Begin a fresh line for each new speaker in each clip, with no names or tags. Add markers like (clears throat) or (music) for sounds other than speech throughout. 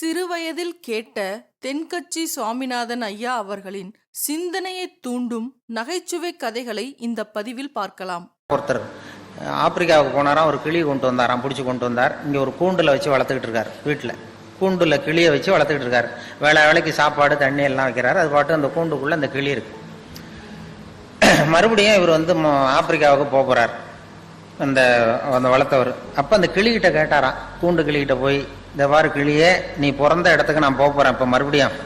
சிறுவயதில் கேட்ட தென்கட்சி சுவாமிநாதன் ஐயா அவர்களின் சிந்தனையை தூண்டும் நகைச்சுவை கதைகளை இந்த பதிவில் பார்க்கலாம்.
ஒருத்தர் ஆப்பிரிக்காவுக்கு போனாராம் ஒரு கிளி கொண்டு வந்தாராம் பிடிச்சி கொண்டு வந்தார். இங்கே ஒரு கூண்டில் வச்சு வளர்த்துக்கிட்டு இருக்கார் வீட்டில் கூண்டில் கிளியை வச்சு வளர்த்துக்கிட்டு இருக்கார். வேலை வேலைக்கு சாப்பாடு தண்ணி எல்லாம் வைக்கிறாரு. அது பாட்டு அந்த கூண்டுக்குள்ளே அந்த கிளி இருக்கு. (clears throat) மறுபடியும் இவர் வந்து ஆப்பிரிக்காவுக்கு போக போகிறார் அந்த அந்த வளர்த்தவர். அப்போ அந்த கிளிகிட்ட கேட்டாராம். கூண்டு கிளிகிட்ட போய் இந்த வாரு கிளியே நீ பிறந்த இடத்துக்கு நான் போக போகிறேன் இப்போ மறுபடியும்.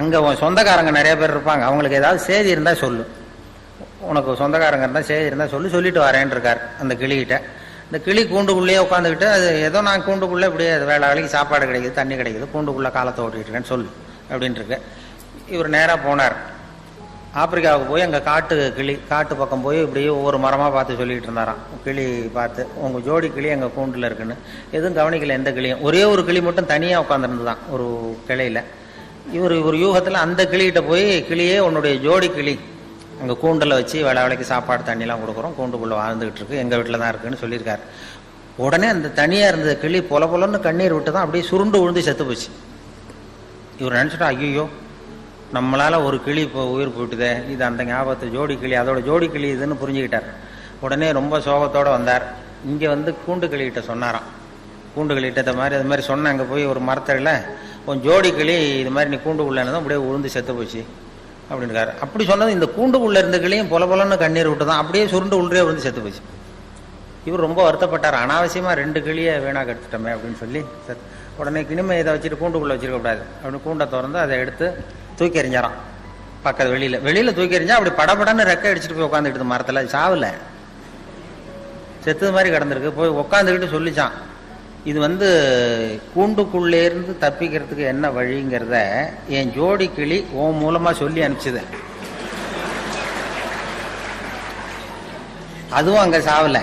அங்கே உன் சொந்தக்காரங்க நிறைய பேர் இருப்பாங்க. அவங்களுக்கு ஏதாவது செய்தி இருந்தால் சொல்லு. உனக்கு சொந்தக்காரங்க இருந்தால் செய்தி இருந்தால் சொல்லி சொல்லிட்டு வரேன் இருக்கார் அந்த கிளிகிட்ட. இந்த கிளி கூண்டுக்குள்ளேயே உட்காந்துக்கிட்டு அது ஏதோ நான் கூண்டுக்குள்ளே இப்படியே அது வேலை வேலைக்கு சாப்பாடு கிடைக்குது தண்ணி கிடைக்குது கூண்டுக்குள்ளே காலத்தை ஓட்டிகிட்டு இருக்கேன்னு சொல்லு அப்படின்ட்டு இருக்கு. இவர் நேராக போனார். ஆப்பிரிக்காவுக்கு போய் அங்கே காட்டு கிளி காட்டு பக்கம் போய் இப்படியே ஒவ்வொரு மரமாக பார்த்து சொல்லிட்டு இருந்தாராம். கிளி பார்த்து உங்கள் ஜோடி கிளி எங்கள் கூண்டில் இருக்குன்னு. எதுவும் கவனிக்கல எந்த கிளியும். ஒரே ஒரு கிளி மட்டும் தனியாக உட்காந்துருந்து தான் ஒரு கிளையில். இவர் ஒரு யூகத்தில் அந்த கிளிகிட்ட போய் கிளியே உன்னுடைய ஜோடி கிளி. அங்கே கூண்டில் வச்சு வேலை வேலைக்கு சாப்பாடு தண்ணிலாம் கொடுக்குறோம். கூண்டுக்குள்ளே வாழ்ந்துகிட்டு இருக்கு. எங்கள் வீட்டில் தான் இருக்குன்னு சொல்லியிருக்காரு. உடனே அந்த தனியாக இருந்த கிளி பொல பொலன்னு கண்ணீர் விட்டு தான் அப்படியே சுருண்டு விழுந்து செத்து போச்சு. இவர் நினச்சிட்டா ஐயோ நம்மளால் ஒரு கிளி இப்போ உயிர் போயிட்டுதே. இது அந்த ஞாபகத்தை ஜோடி கிளி அதோட ஜோடி கிளி இதுன்னு புரிஞ்சுக்கிட்டார். உடனே ரொம்ப சோகத்தோடு வந்தார். இங்கே வந்து கூண்டு கிளிகிட்ட சொன்னாராம். கூண்டு கிளிகிட்ட இந்த மாதிரி அது மாதிரி சொன்ன அங்கே போய் ஒரு மரத்தடியில் உன் ஜோடி கிளி இது மாதிரி நீ கூண்டுக்குள்ளே தான் அப்படியே உழுந்து செத்து போச்சு. அப்படின்றாரு அப்படி சொன்னது இந்த கூண்டுக்குள்ளே இருந்த கிளியும் பொல பொலன்னு கண்ணீர் விட்டு தான் அப்படியே சுருண்டு உள்ளே விழுந்து செத்து போச்சு. இவர் ரொம்ப வருத்தப்பட்டார். அனாவசியமாக ரெண்டு கிளியை வீணாக எடுத்துட்டோமே அப்படின்னு சொல்லி உடனே கிணிமை இதை வச்சுட்டு கூண்டுக்குள்ளே வச்சிருக்க கூடாது. அப்படின்னு கூண்டை திறந்து அதை எடுத்து தூக்கி எறிஞ்சாராம். பக்கத்து வெளியில். வெளியில் தூக்கி எறிஞ்சா அப்படி படபடன்னு ரெக்கை அடிச்சுட்டு போய் உட்காந்துக்கிட்டு மரத்தில். அது சாவல. செத்தது மாதிரி கிடந்திருக்கு. போய் உட்காந்துக்கிட்டு சொல்லிச்சான். இது வந்து கூண்டுக்குள்ளேருந்து தப்பிக்கிறதுக்கு என்ன வழிங்கிறத என் ஜோடி கிளி உன் மூலமா சொல்லி அனுப்பிச்சது. அதுவும் அங்க சாவல.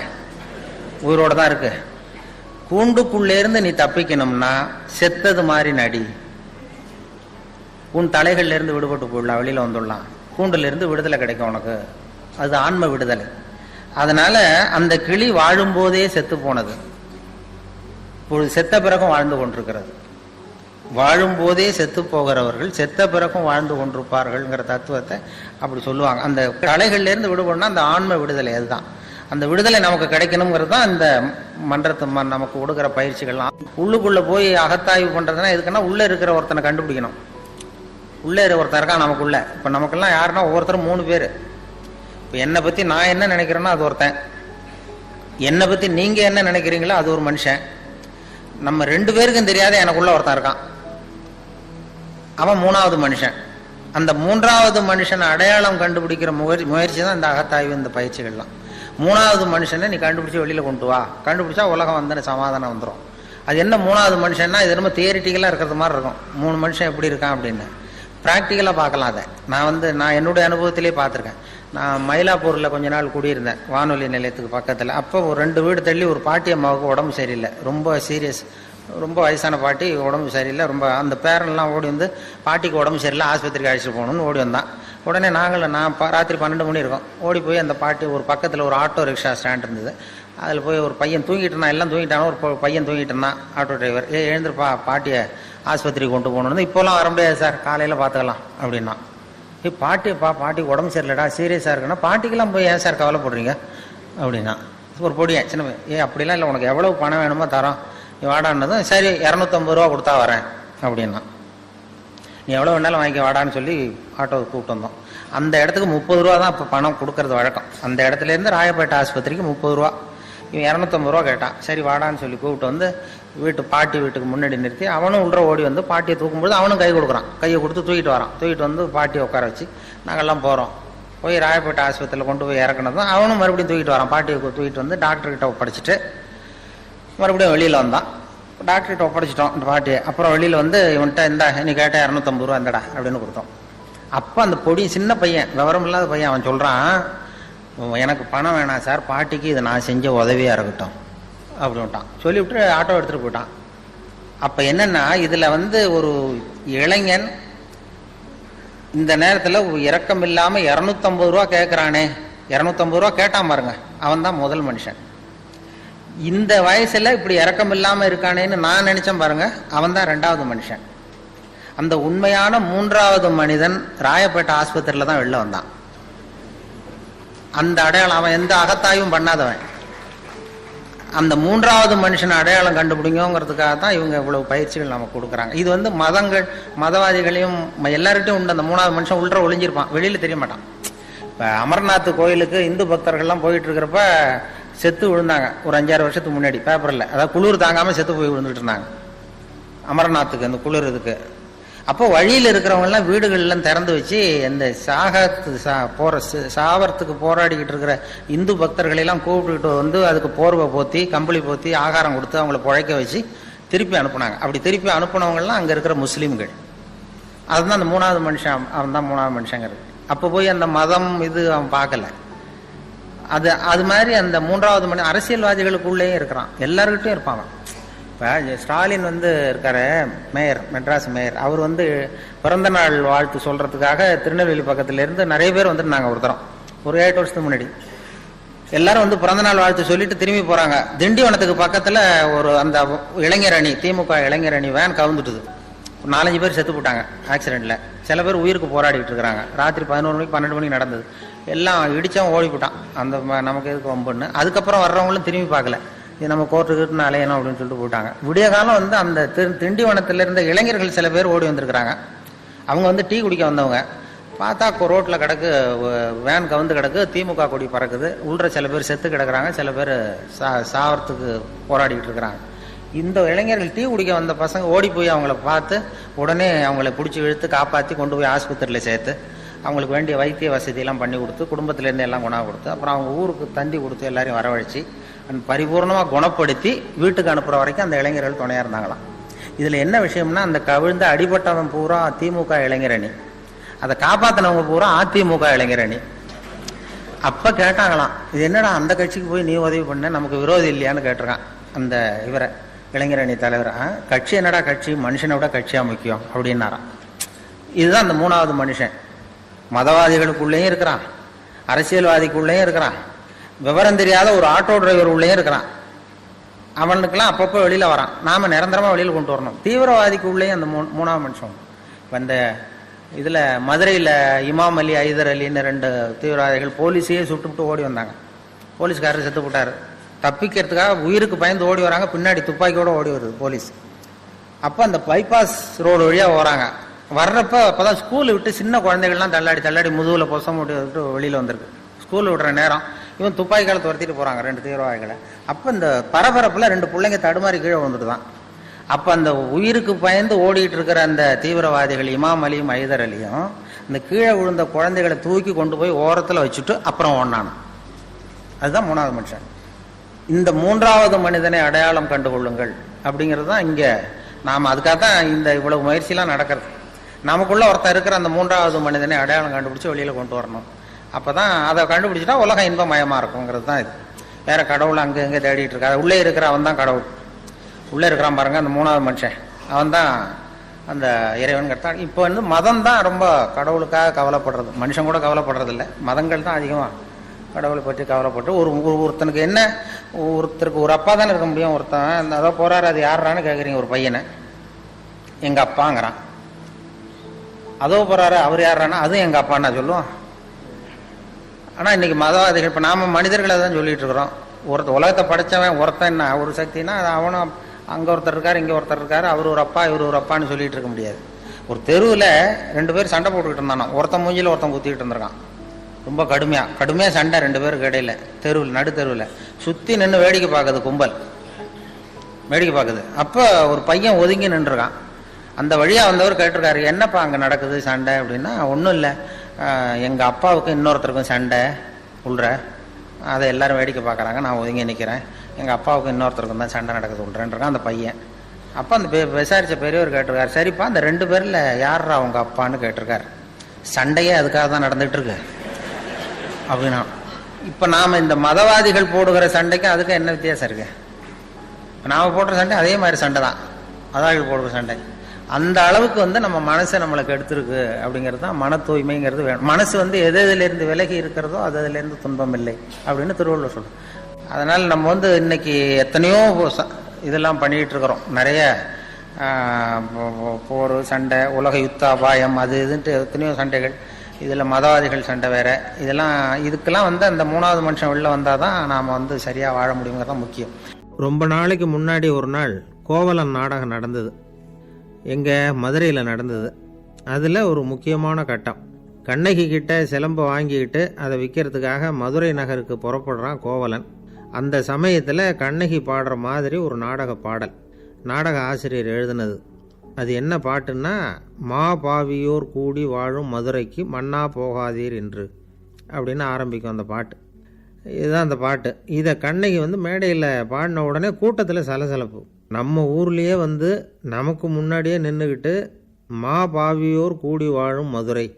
உயிரோட தான் இருக்கு. கூண்டுக்குள்ளேருந்து நீ தப்பிக்கணும்னா செத்தது மாதிரி நடி. உன் தலைகள்ல இருந்து விடுபட்டு போயிடலாம் வெளியில வந்துடலாம். கூண்டுல இருந்து விடுதலை கிடைக்கும் உனக்கு. அது ஆன்ம விடுதலை. அதனால அந்த கிளி வாழும்போதே செத்து போனது. இப்பொழுது செத்த பிறகும் வாழ்ந்து கொண்டிருக்கிறது. வாழும்போதே செத்து போகிறவர்கள் செத்த பிறகும் வாழ்ந்து கொண்டிருப்பார்கள்ங்கிற தத்துவத்தை அப்படி சொல்லுவாங்க. அந்த கலைகள்ல இருந்து விடுபடனா அந்த ஆன்ம விடுதலை அதுதான். அந்த விடுதலை நமக்கு கிடைக்கணுங்கிறது தான் இந்த மன்றத்து நமக்கு கொடுக்குற பயிற்சிகள்லாம். உள்ளுக்குள்ள போய் அகத்தாய்வு பண்றதுன்னா எதுக்குன்னா உள்ள இருக்கிற ஒருத்தனை கண்டுபிடிக்கணும். உள்ளே இருக்கிற இருக்கான் நமக்குள்ள. இப்போ நமக்கெல்லாம் யாருன்னா ஒவ்வொருத்தரும் மூணு பேர். இப்போ என்னை பற்றி நான் என்ன நினைக்கிறேன்னா அது ஒருத்தன். என்னை பற்றி நீங்கள் என்ன நினைக்கிறீங்களோ அது ஒரு மனுஷன். நம்ம ரெண்டு பேருக்கும் தெரியாத எனக்குள்ள ஒருத்தன் இருக்கான். அவன் மூணாவது மனுஷன். அந்த மூன்றாவது மனுஷனை அடையாளம் கண்டுபிடிக்கிற முயற்சி முயற்சி தான் இந்த அகத்தாய்வு இந்த பயிற்சிகள்லாம். மூணாவது மனுஷனை நீ கண்டுபிடிச்சி வெளியில் கொண்டு வா. கண்டுபிடிச்சா உலகம் வந்து சமாதானம் வந்துடும் அது என்ன மூணாவது மனுஷன்னா இது ரொம்ப தியரிட்டிக்கலாக இருக்கிறது மாதிரி இருக்கும். மூணு மனுஷன் எப்படி இருக்கான் அப்படின்னு. ப்ராக்டிக்கலாக பார்க்கலாம் அதை. நான் வந்து நான் என்னுடைய அனுபவத்திலே பார்த்துருக்கேன். நான் மயிலாப்பூரில் கொஞ்ச நாள் குடியிருந்தேன் வானொலி நிலையத்துக்கு பக்கத்தில். அப்போ ஒரு ரெண்டு வீடு தள்ளி ஒரு பாட்டி அம்மாவுக்கு உடம்பு சரியில்லை. ரொம்ப சீரியஸ் ரொம்ப வயசான பாட்டி உடம்பு சரியில்லை. ரொம்ப அந்த பேரன்லாம் ஓடி வந்து பாட்டிக்கு உடம்பு சரியில்லை ஆஸ்பத்திரிக்கு அழைச்சிட்டு போகணும்னு ஓடி வந்தான். உடனே நாங்களும் நான் ராத்திரி பன்னெண்டு மணி இருக்கும். ஓடி போய் அந்த பாட்டி ஒரு பக்கத்தில் ஒரு ஆட்டோ ரிக்ஷா ஸ்டாண்ட் இருந்தது. அதில் போய் ஒரு பையன் தூங்கிட்டு இருந்தான். எல்லாம் தூங்கிட்டானோ ஒரு பையன் தூங்கிட்டு இருந்தான். ஆட்டோ டிரைவர் ஏ எழுந்திருப்பா பாட்டியை ஆஸ்பத்திரிக்கு கொண்டு போகணுன்னு இப்போலாம் வர முடியாது சார். காலையில் பார்த்துக்கலாம் அப்படின்னா. ஏ பாட்டி பா பாட்டிக்கு உடம்பு சரியில்லடா சீரியஸாக இருக்குன்னா பாட்டிக்கெல்லாம் போய் ஏன் சார் கவலைப்படுறீங்க? அப்படின்னா. ஒரு பொடியா சின்ன ஏ அப்படிலாம் இல்லை உனக்கு எவ்வளோ பணம் வேணுமோ தரோம். நீ வாடான்னதும் சரி இரநூத்தம்பது ரூபா கொடுத்தா வரேன் அப்படின்னா. நீ எவ்வளோ வேணாலும் வாங்கிக்க வாடான்னு சொல்லி ஆட்டோ கூப்பிட்டு வந்தோம். அந்த இடத்துக்கு முப்பது ரூபா தான் இப்போ பணம் கொடுக்கறது வழக்கம். அந்த இடத்துல இருந்து ராயப்பேட்டை ஆஸ்பத்திரிக்கு முப்பது ரூபா. இவன் இரநூத்தம்பது ரூபா கேட்டான். சரி வாடான்னு சொல்லி கூப்பிட்டு வந்து வீட்டு பாட்டி வீட்டுக்கு முன்னாடி நிறுத்தி அவனும் உள்ள ஓடி வந்து பாட்டியை தூக்கும்போது அவனும் கை கொடுக்குறான். கையை கொடுத்து தூக்கிட்டு வரான். தூக்கிட்டு வந்து பாட்டியை உட்கார வச்சு நாங்கள்லாம் போகிறோம் போய் ராயப்பேட்டை ஆஸ்பத்திரியில் கொண்டு போய் இறக்குனதும் அவனும் மறுபடியும் தூக்கிட்டு வரான். பாட்டியை தூக்கிட்டு வந்து டாக்டர்கிட்ட ஒப்படைச்சிட்டு மறுபடியும் வெளியில் வந்தான். டாக்டர்கிட்ட ஒப்படைச்சிட்டோம் இந்த பாட்டியை. அப்புறம் வெளியில் வந்து இவன்கிட்ட இந்தா நீ கேட்டால் இரநூத்தம்பது ரூபா இந்தடா அப்படின்னு கொடுத்தோம். அப்போ அந்த பொடி சின்ன பையன் விவரம் இல்லாத பையன் அவன் சொல்கிறான் எனக்கு பணம் வேணாம் சார். பாட்டிக்கு இது நான் செஞ்ச உதவியாக இருக்கட்டும். அப்படின்ட்டான் சொல்லிவிட்டு ஆட்டோ எடுத்துகிட்டு போயிட்டான். அப்போ என்னென்னா இதில் வந்து ஒரு இளைஞன் இந்த நேரத்தில் இறக்கம் இல்லாமல் இரநூத்தம்பது ரூபா கேட்குறானே இரநூத்தம்பது ரூபா கேட்டான் பாருங்க அவன் தான் முதல் மனுஷன். இந்த வயசில் இப்படி இறக்கம் இல்லாமல் இருக்கானேன்னு நான் நினச்சேன் பாருங்க அவன் தான் ரெண்டாவது மனுஷன். அந்த உண்மையான மூன்றாவது மனிதன் ராயப்பேட்டை ஆஸ்பத்திரியில் தான் வெளில வந்தான். அந்த அடையாளம் அவன் எந்த அகத்தாயும் பண்ணாதவன். அந்த மூன்றாவது மனுஷன் அடையாளம் கண்டுபிடிங்கிறதுக்காக தான் இவங்க இவ்வளவு பயிற்சிகள் நமக்கு கொடுக்குறாங்க. இது வந்து மதங்கள் மதவாதிகளையும் ம- எல்லார்கிட்டையும் உண்டு. அந்த மூணாவது மனுஷன் உள்ள ஒளிஞ்சிருப்பான். வெளியில தெரிய மாட்டான். இப்போ அமர்நாத் கோயிலுக்கு இந்து பக்தர்கள்லாம் போயிட்டு இருக்கிறப்ப செத்து விழுந்தாங்க. ஒரு அஞ்சாறு வருஷத்துக்கு முன்னாடி பேப்பரில் அதாவது குளிர் தாங்காம செத்து போய் விழுந்துட்டு இருந்தாங்க. அமர்நாத்துக்கு அந்த குளிர் இதுக்கு. அப்போ வழியில் இருக்கிறவங்கெல்லாம் வீடுகள்லாம் திறந்து வச்சு இந்த சாகத்து சா போற சாவரத்துக்கு போராடிக்கிட்டு இருக்கிற இந்து பக்தர்களெல்லாம் கூப்பிட்டுக்கிட்டு வந்து அதுக்கு போர்வை போத்தி கம்பளி போத்தி ஆகாரம் கொடுத்து அவங்கள பிழைக்க வச்சு திருப்பி அனுப்புனாங்க. அப்படி திருப்பி அனுப்புனவங்கலாம் அங்கே இருக்கிற முஸ்லீம்கள். அதுதான் அந்த மூணாவது மனுஷன் அவன் தான் மூணாவது மனுஷங்கிறது. அப்போ போய் அந்த மதம் இது அவன் பார்க்கல. அது அது மாதிரி அந்த மூன்றாவது மணி அரசியல்வாதிகளுக்குள்ளேயும் இருக்கிறான். எல்லாருக்கிட்டையும் இருப்பான் அவன். இப்போ ஸ்டாலின் வந்து இருக்காரு மேயர் மெட்ராஸ் மேயர். அவர் வந்து பிறந்த நாள் வாழ்த்து சொல்கிறதுக்காக திருநெல்வேலி பக்கத்துலேருந்து நிறைய பேர் வந்துட்டு ஒரு தரம். ஒரு எட்டு வருஷத்துக்கு முன்னாடி. எல்லாரும் வந்து பிறந்த நாள் வாழ்த்து சொல்லிட்டு திரும்பி போகிறாங்க திண்டிவனத்துக்கு பக்கத்தில் ஒரு அந்த இளைஞர் அணி திமுக இளைஞர் அணி வேன் கவுந்துட்டுது. ஒரு நாலஞ்சு பேர் செத்து போட்டாங்க ஆக்சிடெண்ட்டில் சில பேர் உயிருக்கு போராடிட்டு இருக்கிறாங்க. ராத்திரி பதினோரு மணிக்கு பன்னெண்டு மணிக்கு நடந்தது. எல்லாம் இடித்தவன் ஓடி போட்டான். அந்த ம- நமக்கு எதுக்கு வம்புன்னு. அதுக்கப்புறம் வர்றவங்களும் திரும்பி பார்க்கல. இது நம்ம கோர்ட்டுக்கு அலையணும் அப்படின்னு சொல்லிட்டு போட்டாங்க விடிய காலம் வந்து அந்த திரு- இருந்த இளைஞர்கள் சில பேர் ஓடி வந்திருக்கிறாங்க. அவங்க வந்து டீ குடிக்க வந்தவங்க. பார்த்தா ரோட்டில் கிடக்கு வேன் கவுந்து கிடக்கு திமுக கொடி பறக்குது. உள்ற சில பேர் செத்து கிடக்குறாங்க. சில பேர் சா சாவரத்துக்கு போராடிக்கிட்டு இருக்கிறாங்க. இந்த இளைஞர்கள் டீ குடிக்க வந்த பசங்க ஓடி போய் அவங்கள பார்த்து உடனே அவங்கள பிடிச்சி இழுத்து காப்பாற்றி கொண்டு போய் ஆஸ்பத்திரியில் சேர்த்து அவங்களுக்கு வேண்டிய வைத்திய வசதியெல்லாம் பண்ணி கொடுத்து குடும்பத்திலேருந்து எல்லாம் குணம் கொடுத்து அப்புறம் அவங்க ஊருக்கு தந்தி கொடுத்து எல்லாரையும் வரவழைச்சி பரிபூர்ணமாக குணப்படுத்தி வீட்டுக்கு அனுப்புகிற வரைக்கும் அந்த இளைஞர்கள் துணையாக இருந்தாங்களாம். இதில் என்ன விஷயம்னா அந்த கவிழ்ந்த அடிபட்டவன் பூரா திமுக இளைஞரணி. அதை காப்பாத்தினவங்க பூரா அதிமுக இளைஞரணி. அப்போ கேட்டாங்களாம் இது என்னடா அந்த கட்சிக்கு போய் நீ உதவி பண்ண நமக்கு விரோதி இல்லையான்னு கேட்டிருக்கான் அந்த இவரை இளைஞரணி தலைவர். "ஆ, கட்சி என்னடா கட்சி மனுஷனை விட கட்சியாக முக்கியம் அப்படின்னாராம். இதுதான் அந்த மூணாவது மனுஷன். மதவாதிகளுக்குள்ளேயும் இருக்கிறான் அரசியல்வாதிக்குள்ளேயும் இருக்கிறான். விவரம் தெரியாத ஒரு ஆட்டோ டிரைவர் உள்ளே இருக்கிறான். அவனுக்கெல்லாம் அப்பப்போ வெளியில் வரான். நாம நிரந்தரமாக வெளியில் கொண்டு வரணும். தீவிரவாதிக்கு உள்ளேயும் அந்த மூ- மூணாவது மனுஷன். இப்போ இந்த இதில் மதுரையில் இமாம் அலி ஐதர் அலின்னு ரெண்டு தீவிரவாதிகள் போலீஸையே சுட்டுவிட்டு ஓடி வந்தாங்க. போலீஸ்காரர் செத்து போட்டாரு. தப்பிக்கிறதுக்காக உயிருக்கு பயந்து ஓடி வராங்க. பின்னாடி துப்பாக்கியோடு ஓடி வருது போலீஸ். அப்போ அந்த பைபாஸ் ரோடு வழியா வர்றப்போ வர்றப்ப அப்பதான் ஸ்கூல் விட்டு சின்ன குழந்தைகள்லாம் தள்ளாடி தள்ளாடி முதுகில் பொசம் விட்டு வெளியில் வந்திருக்கு. ஸ்கூல் விடுற நேரம் இவன் துப்பாக்கிகளை துரத்திட்டு போறாங்க ரெண்டு தீவிரவாதிகளை. அப்ப இந்த பரபரப்புல ரெண்டு பிள்ளைங்க தடுமாறி கீழே வந்துட்டுதான் அப்ப அந்த உயிருக்கு பயந்து ஓடிட்டு இருக்கிற அந்த தீவிரவாதிகள் இமாம் அலியும் ஐதர் அலியும் இந்த கீழே விழுந்த குழந்தைகளை தூக்கி கொண்டு போய் ஓரத்துல வச்சுட்டு அப்புறம் ஓடினான் அதுதான் மூணாவது மனுஷன். இந்த மூன்றாவது மனிதனை அடையாளம் கண்டுகொள்ளுங்கள். அப்படிங்கிறது தான் இங்கே நாம் அதுக்காக தான் இந்த இவ்வளவு முயற்சிலாம் நடக்கிறது. நமக்குள்ள ஒருத்தன் இருக்கிற அந்த மூன்றாவது மனிதனை அடையாளம் கண்டுபிடிச்சி வெளியில் கொண்டு வரணும். அப்பதான் அதை கண்டுபிடிச்சிட்டா உலகம் இன்பமயமா இருக்குங்கிறது தான் இது. வேற கடவுள் அங்கே இங்கே தேடிட்டு இருக்காது உள்ளே இருக்கிற அவன் தான் கடவுள். உள்ளே இருக்கிறான் பாருங்க அந்த மூணாவது மனுஷன். அவன் தான் அந்த இறைவன் கர்த்தான் இப்போ வந்து மதம் தான் ரொம்ப கடவுளுக்காக கவலைப்படுறது. மனுஷன் கூட கவலைப்படுறது இல்லை மதங்கள் தான் அதிகமாக கடவுளை பற்றி கவலைப்பட்டு ஒரு ஒரு ஒருத்தனுக்கு என்ன ஒருத்தருக்கு ஒரு அப்பா தானே இருக்க முடியும் ஒருத்தன் அதோ போறாரு அது யாருறான்னு கேட்குறீங்க ஒரு பையனை. எங்கள் அப்பாங்கிறான். அதோ போறாரு அவர் யாருறானா அதுவும் எங்கள் அப்பான்னு நான் சொல்லுவான். ஆனால் இன்னைக்கு மதவாதிகள் இப்போ நாம் மனிதர்களை தான் சொல்லிட்டு இருக்கிறோம். ஒருத்த உலகத்தை படைச்சவன் ஒருத்தன் என்ன ஒரு சக்தினா அது அவனும் அங்கே ஒருத்தர் இருக்காரு இங்கே ஒருத்தர் இருக்கார் அவர் ஒரு அப்பா இவர் ஒரு அப்பான்னு சொல்லிட்டு இருக்க முடியாது. ஒரு தெருவில் ரெண்டு பேர் சண்டை போட்டுக்கிட்டு இருந்தானோ ஒருத்தன் மூஞ்சியில் ஒருத்தன் குத்திக்கிட்டு இருந்திருக்கான். ரொம்ப கடுமையாக கடுமையாக சண்டை ரெண்டு பேருக்கு இடையில தெருவில் நடு தெருவில். சுற்றி நின்று வேடிக்கை பார்க்குது கும்பல். வேடிக்கை பார்க்குது. அப்போ ஒரு பையன் ஒதுங்கி நின்றுருக்கான். அந்த வழியாக வந்தவர் கேட்டிருக்காரு என்னப்பா அங்கே நடக்குது சண்டை? அப்படின்னா ஒன்றும் இல்லை. எங்கள் அப்பாவுக்கும் இன்னொருத்தருக்கும் சண்டை உள்ற அதை எல்லாரும் வேடிக்கை பார்க்குறாங்க. நான் ஒதுங்கி நிற்கிறேன் எங்கள் அப்பாவுக்கும் இன்னொருத்தருக்கும் தான் சண்டை நடக்குது உள்றேன்றான் அந்த பையன். அப்போ அந்த பெ- பெரியவர் கேட்டிருக்காரு. சரிப்பா அந்த ரெண்டு பேரில் யாரா அவங்க அப்பான்னு கேட்டிருக்காரு. சண்டையே அதுக்காக தான் நடந்துகிட்ருக்கு. அப்படின்னா இப்போ நாம் இந்த மதவாதிகள் போடுகிற சண்டைக்கும் அதுக்கும் என்ன வித்தியாசம் இருக்குது நாம் போடுற சண்டை அதே மாதிரி சண்டை தான். மதவாதிகள் போடுகிற சண்டை. அந்த அளவுக்கு வந்து நம்ம மனசை நம்மளுக்கு எடுத்திருக்கு அப்படிங்கிறது தான் மன தூய்மைங்கிறது வேணும். மனசு வந்து எது எதுலேருந்து விலகி இருக்கிறதோ அது அதுலேருந்து துன்பம் இல்லை அப்படின்னு திருவள்ளுவர் சொல்லும் அதனால் நம்ம வந்து இன்னைக்கு எத்தனையோ இதெல்லாம் பண்ணிகிட்டு இருக்கிறோம். நிறைய போ- போர் சண்டை உலக யுத்த அபாயம் அது இதுன்ட்டு எத்தனையோ சண்டைகள். இதில் மதவாதிகள் சண்டை வேறு. இதெல்லாம் இதுக்கெல்லாம் வந்து அந்த மூணாவது மனுஷன் வெளில வந்தால் தான் நாம் வந்து சரியாக வாழ முடியுங்கிறது தான் முக்கியம். ரொம்ப நாளைக்கு முன்னாடி ஒரு நாள் கோவலன் நாடகம் நடந்தது. எங்கள் மதுரையில் நடந்தது. அதில் ஒரு முக்கியமான கட்டம். கண்ணகி கிட்ட சிலம்பை வாங்கிக்கிட்டு அதை விற்கிறதுக்காக மதுரை நகருக்கு புறப்படுறான் கோவலன். அந்த சமயத்தில் கண்ணகி பாடுற மாதிரி ஒரு நாடக பாடல். நாடக ஆசிரியர் எழுதினது. அது என்ன பாட்டுன்னா மா பாவியோர் கூடி வாழும் மதுரைக்கு மண்ணா போகாதீர் என்று அப்படின்னு ஆரம்பிக்கும் அந்த பாட்டு. இதுதான் அந்த பாட்டு. இதை கண்ணகி வந்து மேடையில் பாடின உடனே கூட்டத்தில் சலசலப்பு. நம்ம ஊர்லேயே வந்து நமக்கு முன்னாடியே நின்றுக்கிட்டு மா பாவியோர் கூடி வாழும் மதுரை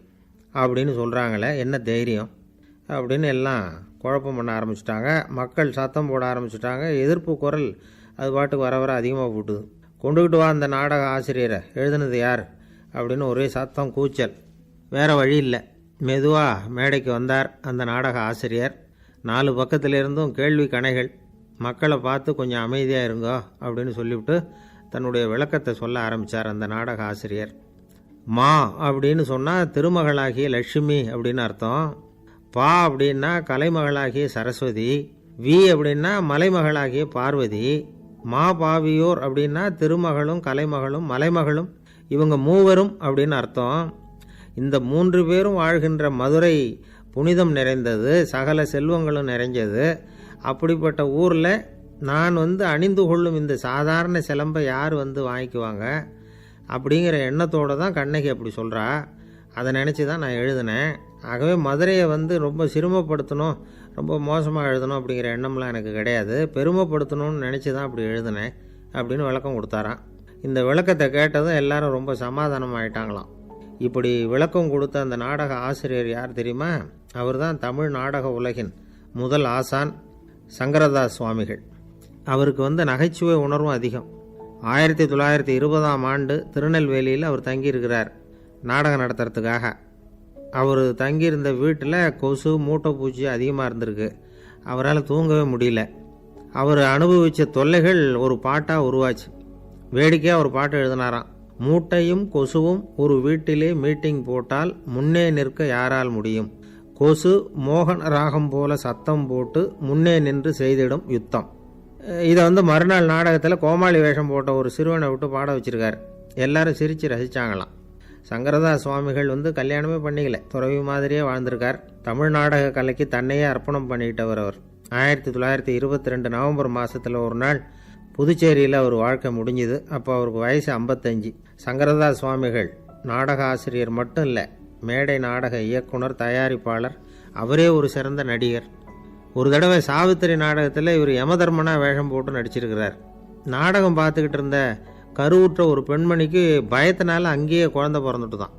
அப்படின்னு சொல்கிறாங்களே என்ன தைரியம்? அப்படின்னு எல்லாம் குழப்பம் பண்ண ஆரம்பிச்சிட்டாங்க. மக்கள் சத்தம் போட ஆரம்பிச்சிட்டாங்க. எதிர்ப்பு குரல் அது பாட்டுக்கு வர வர அதிகமாக போட்டுது. கொண்டுக்கிட்டு வா அந்த நாடக ஆசிரியரை எழுதுனது யார்? அப்படின்னு ஒரே சத்தம் கூச்சல். வேறு வழி இல்லை. மெதுவாக மேடைக்கு வந்தார் அந்த நாடக ஆசிரியர். நாலு பக்கத்திலிருந்தும் கேள்வி கணைகள். மக்களை பார்த்து கொஞ்சம் அமைதியாக இருங்கோ அப்படின்னு சொல்லிவிட்டு தன்னுடைய விளக்கத்தை சொல்ல ஆரம்பித்தார் அந்த நாடக ஆசிரியர். மா அப்படின்னு சொன்னால் திருமகளாகிய லட்சுமி அப்படின்னு அர்த்தம். பா அப்படின்னா கலைமகளாகிய சரஸ்வதி. வி அப்படின்னா மலைமகளாகிய பார்வதி. மா பாவியோர் அப்படின்னா திருமகளும் கலைமகளும் மலைமகளும் இவங்க மூவரும் அப்படின்னு அர்த்தம். இந்த மூன்று பேரும் வாழ்கின்ற மதுரை புனிதம் நிறைந்தது சகல செல்வங்களும் நிறைஞ்சது. அப்படிப்பட்ட ஊரில் நான் வந்து அணிந்து கொள்ளும் இந்த சாதாரண சிலம்பை யார் வந்து வாங்கிக்குவாங்க அப்படிங்கிற எண்ணத்தோடு தான் கண்ணகி அப்படி சொல்கிறா அதை நினச்சி தான் நான் எழுதினேன். ஆகவே மதுரையை வந்து ரொம்ப சிரமப்படுத்தணும் ரொம்ப மோசமாக எழுதணும் அப்படிங்கிற எண்ணம்லாம் எனக்கு கிடையாது. பெருமைப்படுத்தணும்னு நினச்சி தான் அப்படி எழுதினேன் அப்படின்னு விளக்கம் கொடுத்தாராம். இந்த விளக்கத்தை கேட்டதும் எல்லாரும் ரொம்ப சமாதானம் ஆயிட்டாங்களாம் இப்படி விளக்கம் கொடுத்த அந்த நாடக ஆசிரியர் யார் தெரியுமா? அவர் தான் தமிழ் நாடக உலகின் முதல் ஆசான். சங்கரதாஸ் சுவாமிகள். அவருக்கு வந்து நகைச்சுவை உணர்வும் அதிகம். ஆயிரத்தி தொள்ளாயிரத்தி இருபதாம் ஆண்டு திருநெல்வேலியில் அவர் தங்கியிருக்கிறார் நாடகம் நடத்துறதுக்காக. அவர் தங்கியிருந்த வீட்டில் கொசு மூட்டை பூச்சி அதிகமாக இருந்திருக்கு. அவரால் தூங்கவே முடியல. அவர் அனுபவித்த தொல்லைகள் ஒரு பாட்டாக உருவாச்சு. வேடிக்கையாக ஒரு பாட்டு எழுதினாராம் மூட்டையும் கொசுவும் ஒரு வீட்டிலே மீட்டிங் போட்டால் முன்னே நிற்க யாரால் முடியும்? கொசு மோகன ராகம் போல சத்தம் போட்டு முன்னே நின்று செய்திடும் யுத்தம். இதை வந்து மறுநாள் நாடகத்தில் கோமாளி வேஷம் போட்ட ஒரு சிறுவனை விட்டு பாட வச்சிருக்காரு. எல்லாரும் சிரித்து ரசிச்சாங்களாம். சங்கரதாஸ் சுவாமிகள் வந்து கல்யாணமே பண்ணிக்கல. துறவி மாதிரியே வாழ்ந்திருக்கார். தமிழ் நாடக கலைக்கு தன்னையே அர்ப்பணம் பண்ணிக்கிட்டவர் அவர். ஆயிரத்தி தொள்ளாயிரத்தி இருபத்தி ரெண்டு நவம்பர் மாதத்தில் ஒரு நாள் புதுச்சேரியில் அவர் வாழ்க்கை முடிஞ்சுது. அப்போ அவருக்கு வயசு ஐம்பத்தஞ்சு. சங்கரதாஸ் சுவாமிகள் நாடக ஆசிரியர் மட்டும் இல்லை மேடை நாடக இயக்குனர் தயாரிப்பாளர் அவரே ஒரு சிறந்த நடிகர். ஒரு தடவை சாவித்திரி நாடகத்தில் இவர் யமதர்மனா வேஷம் போட்டு நடிச்சிருக்கிறார். நாடகம் பார்த்துக்கிட்டு இருந்த கருவுற்ற ஒரு பெண்மணிக்கு பயத்தினால அங்கேயே குழந்த பிறந்துட்டு தான்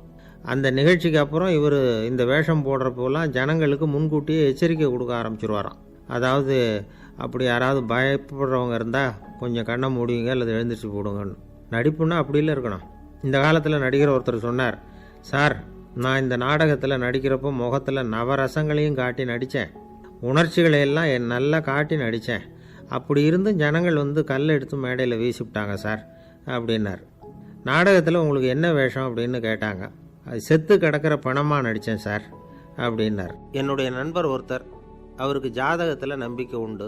அந்த நிகழ்ச்சிக்கு அப்புறம் இவர் இந்த வேஷம் போடுறப்போலாம் ஜனங்களுக்கு முன்கூட்டியே எச்சரிக்கை கொடுக்க ஆரம்பிச்சிருவாராம். அதாவது அப்படி யாராவது பயப்படுறவங்க இருந்தால் கொஞ்சம் கண்ணை மூடிங்க அல்லது எழுந்திரிச்சு போடுங்கன்னு. நடிப்புன்னா அப்படிலாம் இருக்கணும். இந்த காலத்தில் நடிகர் ஒருத்தர் சொன்னார் சார் நான் இந்த நாடகத்தில் நடிக்கிறப்போ முகத்தில் நவரசங்களையும் காட்டி நடித்தேன் உணர்ச்சிகளை எல்லாம் என் நல்லா காட்டி நடித்தேன் அப்படி இருந்தும் ஜனங்கள் வந்து கல் எடுத்து மேடையில் வீசிவிட்டாங்க சார் அப்படின்னார். நாடகத்தில் உங்களுக்கு என்ன வேஷம் அப்படின்னு கேட்டாங்க. அது செத்து கிடக்கிற பணமாக நடித்தேன் சார் அப்படின்னார். என்னுடைய நண்பர் ஒருத்தர் அவருக்கு ஜாதகத்தில் நம்பிக்கை உண்டு.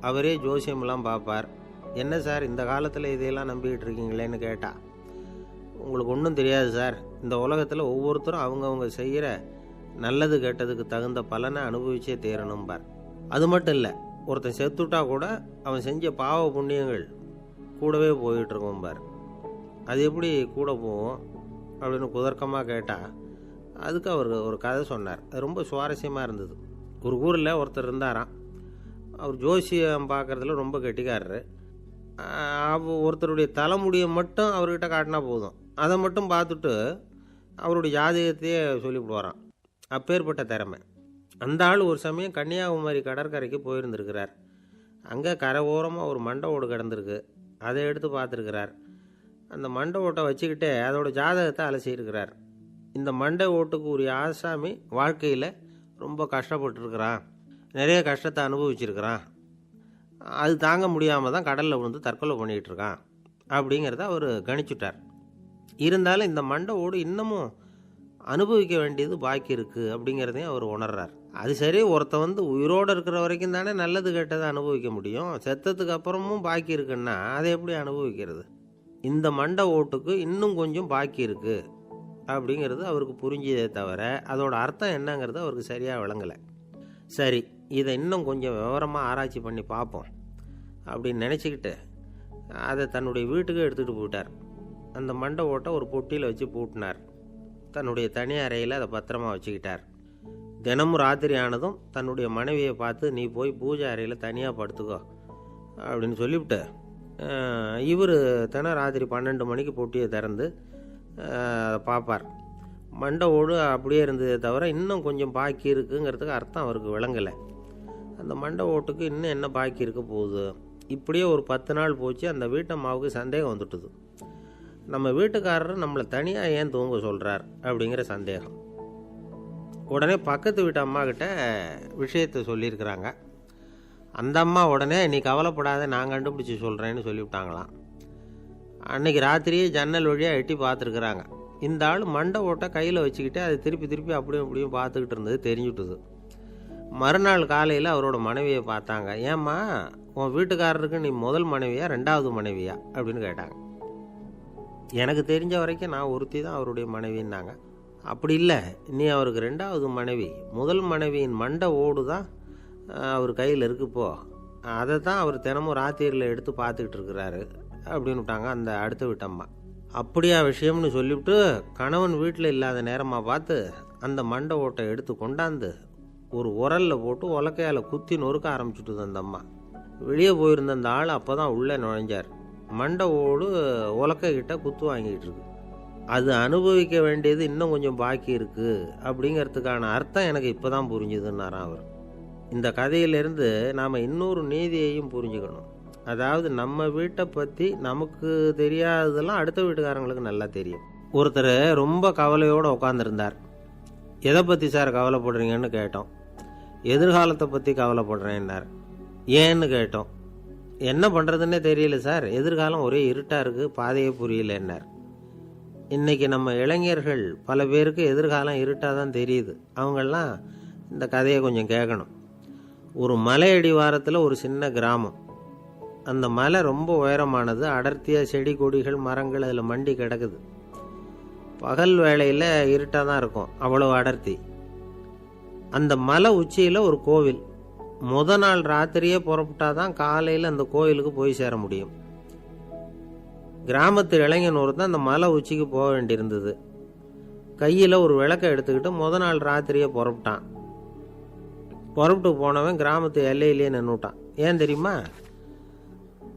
அவரே ஜோசியம்லாம் பார்ப்பார். என்ன சார் இந்த காலத்தில் இதையெல்லாம் நம்பிக்கிட்டு இருக்கீங்களேன்னு கேட்டால் உங்களுக்கு ஒன்றும் தெரியாது சார். இந்த உலகத்தில் ஒவ்வொருத்தரும் அவங்கவுங்க செய்கிற நல்லது கெட்டதுக்கு தகுந்த பலனை அனுபவிச்சே தீரணும்பார் அது மட்டும் இல்லை ஒருத்தன் செத்துட்டா கூட அவன் செஞ்ச பாவ புண்ணியங்கள் கூடவே போயிட்டுருக்கோம் பார் அது எப்படி கூட போகும் அப்படின்னு குதர்க்கமாக கேட்டால் அதுக்கு அவர் ஒரு கதை சொன்னார். அது ரொம்ப சுவாரஸ்யமாக இருந்தது. ஒரு ஊரில் ஒருத்தர் இருந்தாராம். அவர் ஜோசியம் பார்க்குறதுல ரொம்ப கெட்டிக்காரரு. அவ- ஒருத்தருடைய தலைமுடியை மட்டும் அவர்கிட்ட காட்டினா போதும். அதை மட்டும் பார்த்துட்டு அவருடைய ஜாதகத்தையே சொல்லிவிடுவாராம். அப்பேற்பட்ட திறமை. அந்த ஆள் ஒரு சமயம் கன்னியாகுமரி கடற்கரைக்கு போயிருந்திருக்கிறார். அங்கே கரை ஓரமாக ஒரு மண்டை ஓடு கிடந்திருக்கு. அதை எடுத்து பார்த்துருக்கிறார். அந்த மண்டை ஓட்டை வச்சுக்கிட்டே அதோட ஜாதகத்தை அலசியிருக்கிறார் இந்த மண்டை ஓட்டுக்கு உரிய ஆசாமி வாழ்க்கையில் ரொம்ப கஷ்டப்பட்டுருக்கிறான். நிறைய கஷ்டத்தை அனுபவிச்சிருக்கிறான். அது தாங்க முடியாமல் தான் கடலில் விழுந்து தற்கொலை பண்ணிகிட்டு இருக்கான். அப்படிங்கிறத அவர் கணிச்சுட்டார். இருந்தாலும் இந்த மண்டை ஓடு இன்னமும் அனுபவிக்க வேண்டியது பாக்கி இருக்குது அப்படிங்கிறதையும் அவர் உணர்றார். அது சரி ஒருத்த வந்து உயிரோடு இருக்கிற வரைக்கும் தானே நல்லது கெட்டதை அனுபவிக்க முடியும். செத்ததுக்கு அப்புறமும் பாக்கி இருக்குன்னா அதை எப்படி அனுபவிக்கிறது? இந்த மண்டை ஓட்டுக்கு இன்னும் கொஞ்சம் பாக்கி இருக்குது அப்படிங்கிறது அவருக்கு புரிஞ்சதே தவிர அதோட அர்த்தம் என்னங்கிறது அவருக்கு சரியாக விளங்கலை. சரி இதை இன்னும் கொஞ்சம் விவரமாக ஆராய்ச்சி பண்ணி பார்ப்போம் அப்படின்னு நினச்சிக்கிட்டு அதை தன்னுடைய வீட்டுக்கு எடுத்துகிட்டு போயிட்டார். அந்த மண்டை ஓட்டை ஒரு பொட்டியில் வச்சு பூட்டினார். தன்னுடைய தனி அறையில் அதை பத்திரமா வச்சுக்கிட்டார். தினமும் ராத்திரி ஆனதும் தன்னுடைய மனைவியை பார்த்து நீ போய் பூஜை அறையில் தனியாக படுத்துக்கோ அப்படின்னு சொல்லிவிட்டு இவர் தினம் ராத்திரி பன்னெண்டு மணிக்கு பொட்டியை திறந்து பார்ப்பார். மண்டை ஓடு அப்படியே இருந்ததே தவிர இன்னும் கொஞ்சம் பாக்கி இருக்குங்கிறதுக்கு அர்த்தம் அவருக்கு விளங்கலை. அந்த மண்டை ஓட்டுக்கு இன்னும் என்ன பாக்கி இருக்க போகுது? இப்படியே ஒரு பத்து நாள் போச்சு அந்த வீட்டம்மாவுக்கு சந்தேகம் வந்துட்டுது. நம்ம வீட்டுக்காரர் நம்மளை தனியாக ஏன் தூங்க சொல்கிறார் அப்படிங்கிற சந்தேகம். உடனே பக்கத்து வீட்டு அம்மாக்கிட்ட விஷயத்தை சொல்லியிருக்கிறாங்க. அந்த அம்மா உடனே நீ கவலைப்படாத நான் கண்டுபிடிச்சி சொல்கிறேன்னு சொல்லிவிட்டாங்களாம். அன்னைக்கு ராத்திரியே ஜன்னல் வழியாக எட்டி பார்த்துருக்குறாங்க. இந்த ஆள் மண்டை ஓட்டை கையில் வச்சுக்கிட்டு அது திருப்பி திருப்பி அப்படியும் இப்படியும் பார்த்துக்கிட்டு இருந்தது தெரிஞ்சுட்டுது மறுநாள் காலையில் அவரோட மனைவியை பார்த்தாங்க. ஏம்மா உன் வீட்டுக்காரருக்கு நீ முதல் மனைவியா ரெண்டாவது மனைவியா? அப்படின்னு கேட்டாங்க. எனக்கு தெரிஞ்ச வரைக்கும் நான் ஒருத்தி தான் அவருடைய மனைவின்னாங்க. அப்படி இல்லை நீ அவருக்கு ரெண்டாவது மனைவி. முதல் மனைவியின் மண்டை ஓடு தான் அவர் கையில் இருக்குப்போ அதை தான் அவர் தினமும் ராத்திரியில் எடுத்து பார்த்துக்கிட்டு இருக்கிறாரு அப்படின்னு விட்டாங்க அந்த அடுத்த வீட்டம்மா அப்படியா விஷயம்னு சொல்லிவிட்டு கணவன் வீட்டில் இல்லாத நேரமாக பார்த்து அந்த மண்டை ஓட்டை எடுத்து கொண்டாந்து ஒரு உரலில் போட்டு உலக்கையால் குத்தி நொறுக்க ஆரம்பிச்சுட்டு அந்த அம்மா. வெளியே போயிருந்த அந்த ஆள் அப்போ தான் உள்ளே நுழைஞ்சார். மண்டவோடு ஓடு குத்து வாங்கிட்டு இருக்கு அது அனுபவிக்க வேண்டியது இன்னும் கொஞ்சம் பாக்கி இருக்குது அப்படிங்கிறதுக்கான அர்த்தம் எனக்கு இப்போ தான் புரிஞ்சுதுன்னாராம் அவர். இந்த கதையிலிருந்து நாம் இன்னொரு நீதியையும் புரிஞ்சுக்கணும். அதாவது நம்ம வீட்டை பற்றி நமக்கு தெரியாததெல்லாம் அடுத்த வீட்டுக்காரங்களுக்கு நல்லா தெரியும். ஒருத்தர் ரொம்ப கவலையோடு உட்காந்துருந்தார் எதை பற்றி சார் கவலைப்படுறீங்கன்னு கேட்டோம். எதிர்காலத்தை பற்றி கவலைப்படுறேன்னார். ஏன்னு கேட்டோம். என்ன பண்ணுறதுன்னே தெரியல சார். எதிர்காலம் ஒரே இருட்டாக இருக்குது பாதையே புரியலன்னார் இன்றைக்கி நம்ம இளைஞர்கள் பல பேருக்கு எதிர்காலம் இருட்டாக தான் தெரியுது. அவங்கெல்லாம் இந்த கதையை கொஞ்சம் கேட்கணும் ஒரு மலை அடிவாரத்தில் ஒரு சின்ன கிராமம். அந்த மலை ரொம்ப உயரமானது. அடர்த்தியாக செடி கொடிகள் மரங்கள் அதில் மண்டி கிடக்குது. பகல் வேளையில் இருட்டாக தான் இருக்கும். அவ்வளோ அடர்த்தி. அந்த மலை உச்சியில் ஒரு கோவில். முத நாள் ராத்திரியே புறப்பட்டாதான் காலையில் அந்த கோயிலுக்கு போய் சேர முடியும். கிராமத்து இளைஞன் ஒருத்தன் அந்த மலை உச்சிக்கு போக வேண்டியிருந்தது. கையில் ஒரு விளக்கை எடுத்துக்கிட்டு முத நாள் ராத்திரியே புறப்பட்டான். புறப்பட்டு போனவன் கிராமத்து எல்லையிலேயே நின்றுட்டான் ஏன் தெரியுமா?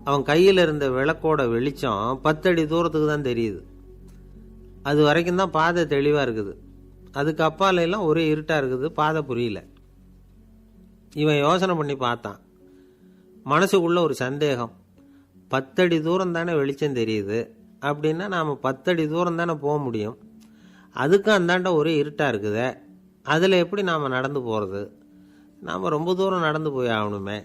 அவன் கையில் இருந்த விளக்கோட வெளிச்சம் பத்தடி தூரத்துக்கு தான் தெரியுது. அது வரைக்கும் தான் பாதை தெளிவாக இருக்குது. அதுக்கு அப்பாலையெல்லாம் ஒரே இருட்டாக இருக்குது. பாதை புரியல. இவன் யோசனை பண்ணி பார்த்தான். மனசுக்குள்ள ஒரு சந்தேகம். பத்தடி தூரம் தானே வெளிச்சம் தெரியுது. அப்படின்னா நாம் பத்தடி தூரம் தானே போக முடியும். அதுக்கும் அந்தாண்ட ஒரே இருட்டாக இருக்குதே. அதில் எப்படி நாம் நடந்து போகிறது நாம் ரொம்ப தூரம் நடந்து போய் ஆகணுமே.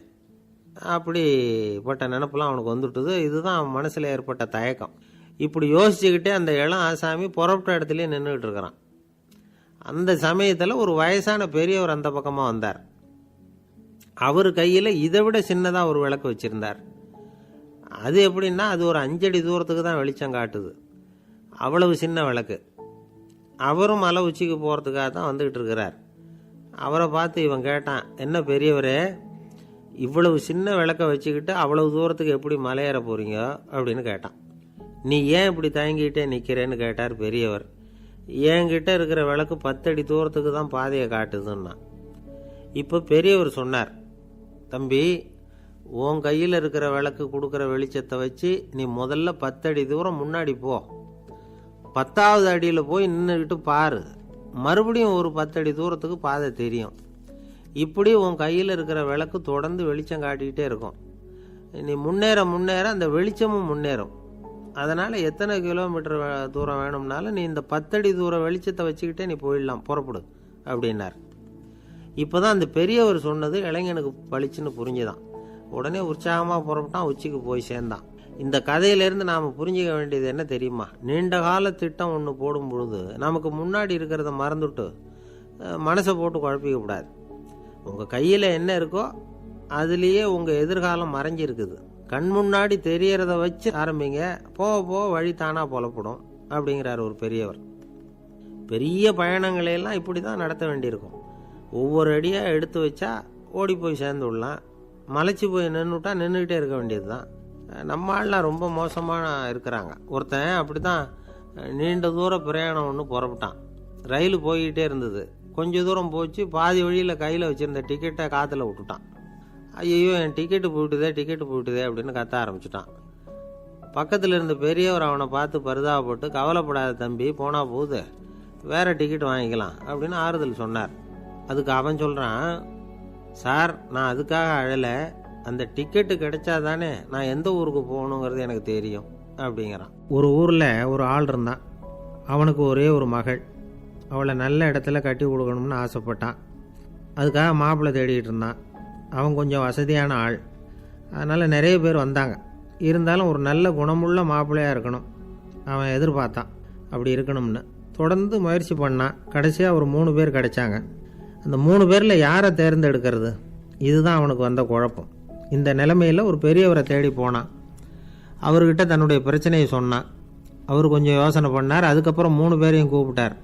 அப்படிப்பட்ட நினப்பெல்லாம் அவனுக்கு வந்துட்டுது. இதுதான் அவன் மனசில் ஏற்பட்ட தயக்கம். இப்படி யோசிச்சுக்கிட்டே அந்த இளம் ஆசாமி புறப்பட்ட இடத்துலேயே நின்றுக்கிட்டு இருக்கிறான். அந்த சமயத்தில் ஒரு வயசான பெரியவர் அந்த பக்கமாக வந்தார். அவர் கையில் இதை விட சின்னதாக ஒரு விளக்கு வச்சுருந்தார். அது எப்படின்னா அது ஒரு அஞ்சடி தூரத்துக்கு தான் வெளிச்சம் காட்டுது. அவ்வளவு சின்ன விளக்கு. அவரும் மலை உச்சிக்கு போகிறதுக்காக தான் வந்துக்கிட்டு இருக்கிறார். அவரை பார்த்து இவன் கேட்டான் என்ன பெரியவரே இவ்வளவு சின்ன விளக்க வச்சுக்கிட்டு அவ்வளவு தூரத்துக்கு எப்படி மலையேற போகிறீங்க அப்படின்னு கேட்டான். நீ ஏன் இப்படி தயங்கிக்கிட்டே நிற்கிறேன்னு கேட்டார் பெரியவர். என்கிட்ட இருக்கிற விளக்கு பத்தடி தூரத்துக்கு தான் பாதையை காட்டுதுன்னா இப்போ பெரியவர் சொன்னார் தம்பி உன் கையில் இருக்கிற விளக்கு கொடுக்குற வெளிச்சத்தை வச்சு நீ முதல்ல பத்தடி தூரம் முன்னாடி போ. பத்தாவது அடியில் போய் நின்றுக்கிட்டு பாரு. மறுபடியும் ஒரு பத்தடி தூரத்துக்கு பாதை தெரியும். இப்படி உன் கையில் இருக்கிற விளக்கு தொடர்ந்து வெளிச்சம் காட்டிக்கிட்டே இருக்கும். நீ முன்னேற முன்னேற அந்த வெளிச்சமும் முன்னேறும். அதனால் எத்தனை கிலோமீட்டர் வே- தூரம் வேணும்னாலும் நீ இந்த பத்தடி தூரம் வெளிச்சத்தை வச்சுக்கிட்டே நீ போயிடலாம். புறப்படு அப்படின்னார். இப்போ தான் அந்த பெரியவர் சொன்னது இளைஞனுக்கு பளிச்சுன்னு புரிஞ்சுதான். உடனே உற்சாகமாக புறப்பட்டான் உச்சிக்கு போய் சேர்ந்தான். இந்த கதையிலேருந்து நாம் புரிஞ்சுக்க வேண்டியது என்ன தெரியுமா? நீண்ட கால திட்டம் ஒன்று போடும் பொழுது நமக்கு முன்னாடி இருக்கிறத மறந்துட்டு மனசை போட்டு குழப்பிக்க கூடாது. உங்கள் கையில் என்ன இருக்கோ அதுலேயே உங்கள் எதிர்காலம் மறைஞ்சிருக்குது. கண் முன்னாடி தெரியறத வச்சு ஆரம்பிங்க. போக போக வழி தானாக புலப்படும் அப்படிங்கிறார் ஒரு பெரியவர். பெரிய பயணங்களை எல்லாம் இப்படி தான் நடத்த வேண்டியிருக்கும். ஒவ்வொரு அடியாக எடுத்து வச்சா ஓடி போய் சேர்ந்து விடலாம் மலைச்சி போய் நின்றுட்டா நின்றுக்கிட்டே இருக்க வேண்டியது தான் நம்ம ஆள்லாம் ரொம்ப மோசமாக இருக்கிறாங்க. ஒருத்தன் அப்படி தான் நீண்ட தூர பிரயாணம் ஒன்று புறப்பட்டான். ரயில் போய்கிட்டே இருந்தது. கொஞ்ச தூரம் போச்சு பாதி வழியில் கையில் வச்சுருந்த டிக்கெட்டை காற்றுல விட்டுட்டான். ஐயோ என் டிக்கெட்டு போயிட்டுதே டிக்கெட்டு போயிட்டுதே அப்படின்னு கத்த ஆரம்பிச்சிட்டான். பக்கத்தில் இருந்த பெரியவர் அவனை பார்த்து பரிதாபப்பட்டு கவலைப்படாத தம்பி போனால் போகுது. வேற டிக்கெட் வாங்கிக்கலாம் அப்படின்னு ஆறுதல் சொன்னார். அதுக்கு அவன் சொல்கிறான் சார் நான் அதுக்காக அழலை. அந்த டிக்கெட்டு கிடைச்சா தானே நான் எந்த ஊருக்கு போகணுங்கிறது எனக்கு தெரியும் அப்படிங்கிறான். ஒரு ஊரில் ஒரு ஆள் இருந்தான். அவனுக்கு ஒரே ஒரு மகள். அவளை நல்ல இடத்துல கட்டி கொடுக்கணும்னு ஆசைப்பட்டான். அதுக்காக மாப்பிள்ளை தேடிகிட்டு இருந்தான். அவன் கொஞ்சம் வசதியான ஆள். அதனால் நிறைய பேர் வந்தாங்க. இருந்தாலும் ஒரு நல்ல குணமுள்ள மாப்பிள்ளையாக இருக்கணும். அவன் எதிர்பார்த்தான். அப்படி இருக்கணும்னு. தொடர்ந்து முயற்சி பண்ணான். கடைசியாக ஒரு மூணு பேர் கிடைச்சாங்க. அந்த மூணு பேரில் யாரை தேர்ந்தெடுக்கிறது? இதுதான் அவனுக்கு வந்த குழப்பம். இந்த நிலைமையில் ஒரு பெரியவரை தேடி போனான் அவர்கிட்ட தன்னுடைய பிரச்சனையை சொன்னான் அவர் கொஞ்சம் யோசனை பண்ணார். அதுக்கப்புறம் மூணு பேரையும் கூப்பிட்டார்.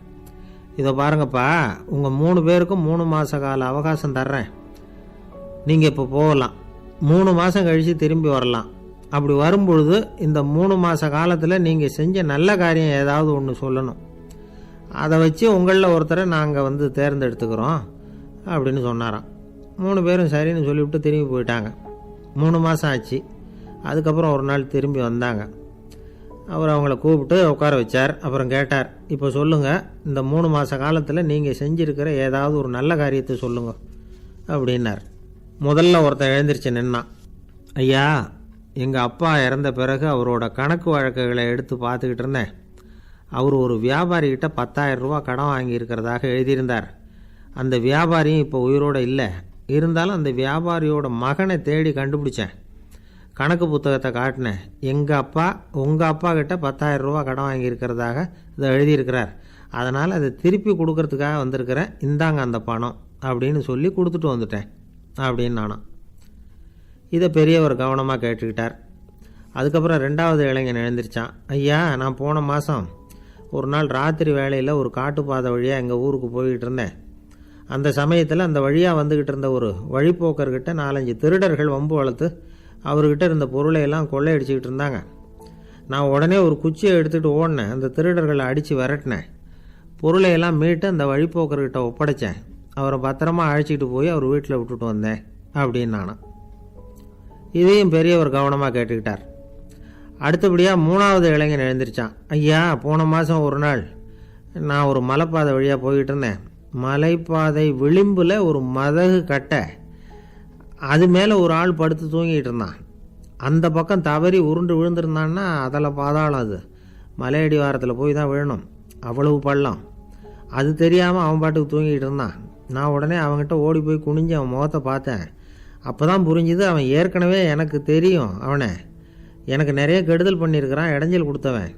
இதை பாருங்கப்பா உங்கள் மூணு பேருக்கும் மூணு மாத கால அவகாசம் தர்றேன். நீங்கள் இப்போ போகலாம். மூணு மாதம் கழித்து திரும்பி வரலாம். அப்படி வரும்பொழுது இந்த மூணு மாத காலத்தில் நீங்கள் செஞ்ச நல்ல காரியம் ஏதாவது ஒன்று சொல்லணும். அதை வச்சு உங்களில் ஒருத்தரை நாங்கள் வந்து தேர்ந்தெடுத்துக்கிறோம் அப்படின்னு சொன்னாராம். மூணு பேரும் சரின்னு சொல்லிவிட்டு திரும்பி போயிட்டாங்க. மூணு மாதம் ஆச்சு. அதுக்கப்புறம் ஒரு நாள் திரும்பி வந்தாங்க. அவர் அவங்கள கூப்பிட்டு உட்கார வச்சார். அப்புறம் கேட்டார் இப்போ சொல்லுங்கள் இந்த மூணு மாத காலத்தில் நீங்கள் செஞ்சுருக்கிற ஏதாவது ஒரு நல்ல காரியத்தை சொல்லுங்க அப்படின்னார். முதல்ல ஒருத்தன் எழுந்திருச்சு நின்னான். ஐயா எங்கள் அப்பா இறந்த பிறகு அவரோட கணக்கு வழக்குகளை எடுத்து பார்த்துக்கிட்டு இருந்தேன். அவர் ஒரு வியாபாரிகிட்ட பத்தாயிரம் ரூபா கடன் வாங்கியிருக்கிறதாக எழுதியிருந்தார். அந்த வியாபாரியும் இப்போ உயிரோடு இல்லை. இருந்தாலும் அந்த வியாபாரியோட மகனை தேடி கண்டுபிடிச்சேன். கணக்கு புத்தகத்தை காட்டினேன். எங்கள் அப்பா உங்கள் அப்பா கிட்ட பத்தாயிரம் ரூபா கடன் வாங்கியிருக்கிறதாக இதை எழுதியிருக்கிறார். அதனால் அதை திருப்பி கொடுக்கறதுக்காக வந்திருக்கிறேன். இந்தாங்க அந்த பணம் அப்படின்னு சொல்லி கொடுத்துட்டு வந்துட்டேன் அப்படின்னு நானும். இதை பெரியவர் கவனமாக கேட்டுக்கிட்டார். அதுக்கப்புறம் ரெண்டாவது இளைஞன் எழுந்திருச்சான். ஐயா நான் போன மாதம் ஒரு நாள் ராத்திரி வேளையில் ஒரு காட்டுப்பாதை வழியாக எங்கள் ஊருக்கு போய்கிட்டு இருந்தேன். அந்த சமயத்தில் அந்த வழியாக வந்துக்கிட்டு இருந்த ஒரு வழிப்போக்கர்கிட்ட நாலஞ்சு திருடர்கள் வம்பு வளர்த்து அவர்கிட்ட இருந்த பொருளை எல்லாம் கொள்ளையடிச்சிக்கிட்டு இருந்தாங்க. நான் உடனே ஒரு குச்சியை எடுத்துகிட்டு ஓடினேன். அந்த திருடர்களை அடித்து விரட்டினேன். பொருளையெல்லாம் மீட்டு அந்த வழிப்போக்கர்கிட்ட ஒப்படைச்சேன். அவரை பத்திரமா அழைச்சிட்டு போய் அவர் வீட்டில் விட்டுட்டு வந்தேன் அப்படின்னு நானும் இதையும் பெரியவர் கவனமாக கேட்டுக்கிட்டார். அடுத்தபடியாக மூணாவது இளைஞன் எழுந்திருச்சான். ஐயா போன மாதம் ஒரு நாள் நான் ஒரு மலைப்பாதை வழியாக போய்கிட்டு இருந்தேன். மலைப்பாதை விளிம்பில் ஒரு மதகு கட்டை. அது மேலே ஒரு ஆள் படுத்து தூங்கிட்டு இருந்தான். அந்த பக்கம் தவறி உருண்டு விழுந்திருந்தான்னா அதில் பாதாளம் அது. மலையடி வாரத்தில் போய் தான் விழணும். அவ்வளவு பள்ளம். அது தெரியாமல் அவன் பாட்டுக்கு தூங்கிட்டு இருந்தான். நான் உடனே அவன்கிட்ட ஓடி போய் குனிஞ்சு அவன் முகத்தை பார்த்தேன். அப்போ தான் புரிஞ்சுது அவன் ஏற்கனவே எனக்கு தெரியும் அவனை. எனக்கு நிறைய கெடுதல் பண்ணியிருக்கிறான் இடைஞ்சல் கொடுத்தவன்.